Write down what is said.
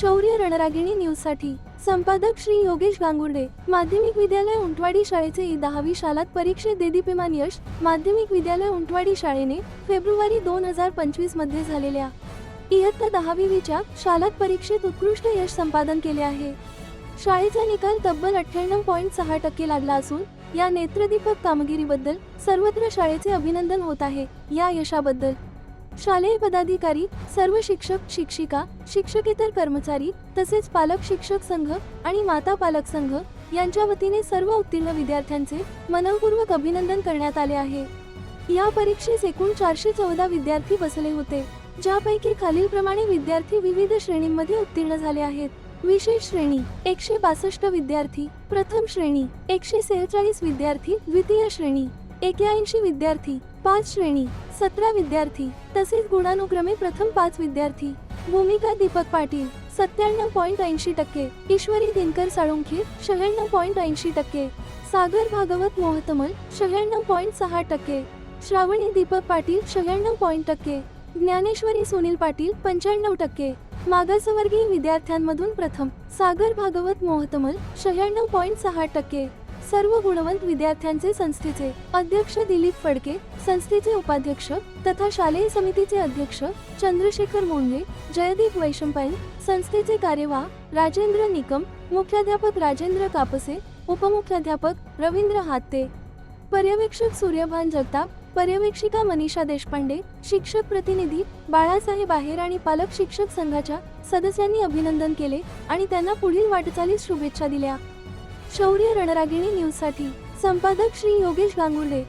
शौर्य रणरागिणी न्यूजसाठी संपादक श्री योगेश गांगुर्डे माध्यमिक विद्यालय उंटवाडी शाळेचे दहावी शालात परीक्षेत देदीपेमान यश माध्यमिक विद्यालय उंटवाडी शाळेने फेब्रुवारी दोन हजार पंचवीसमध्ये झालेल्या इयत्ता दहावीच्या शालात परीक्षेत उत्कृष्ट यश संपादन केले आहे. शाळेचा निकाल तब्बल अठ्ठ्याण्णव पॉईंट सहा टक्के लागला असून या नेत्रदीपक कामगिरीबद्दल सर्वत्र शाळेचे अभिनंदन होत आहे. या यशाबद्दल शालेय पदाधिकारी सर्व शिक्षक शिक्षिका शिक्षकेतर कर्मचारी तसेच पालक शिक्षक संघ आणि माता पालक संघ यांच्या वतीने सर्व उत्तीर्ण विद्यार्थ्यांचे मनपूर्वक अभिनंदन करण्यात आले आहे. या परीक्षेस एकूण चारशे चौदा विद्यार्थी बसले होते ज्यापैकी खालीलप्रमाणे विद्यार्थी विविध श्रेणींमध्ये उत्तीर्ण झाले आहेत. विशेष श्रेणी एकशे बासष्ट विद्यार्थी प्रथम श्रेणी एकशे सेहेचाळीस विद्यार्थी द्वितीय श्रेणी. एक्याऐंशी विद्यार्थी पाच श्रेणी सतरा विद्यार्थी तसेच गुणानुक्रमे प्रथम पाच विद्यार्थी. भूमिका दीपक पाटील सत्त्याण्णव पॉईंट ऐंशी टक्के. ईश्वरी दिनकर साळुंखे शहाण्णव पॉईंट ऐंशी टक्के. सागर भागवत मोहतमल शहाण्णव पॉईंट सहा टक्के. श्रावणी दीपक पाटील शहाण्णव पॉईंट टक्के. ज्ञानेश्वरी सुनील पाटील पंच्याण्णव टक्के. मागासवर्गीय विद्यार्थ्यांमधून प्रथम सागर भागवत मोहतमल शहाण्णव पॉईंट सहा टक्के. सर्व गुणवंत विद्यार्थ्यांचे संस्थेचे अध्यक्ष दिलीप फडके संस्थेचे उपाध्यक्ष तथा शालेय समितीचे अध्यक्ष चंद्रशेखर मुंडे जयदीप वैशंपायन संस्थेचे कार्यवाह राजेंद्र निकम मुख्याध्यापक राजेंद्र कापसे उपमुख्याध्यापक रवींद्र हाते. पर्यवेक्षक सूर्यभान जगताप पर्यवेक्षिका मनीषा देशपांडे शिक्षक प्रतिनिधी बाळासाहेब आहेर आणि पालक शिक्षक संघाच्या सदस्यांनी अभिनंदन केले आणि त्यांना पुढील वाटचालीस शुभेच्छा दिल्या. शौर्य रणरागिणी न्यूजसाठी संपादक श्री योगेश गांगुर्डे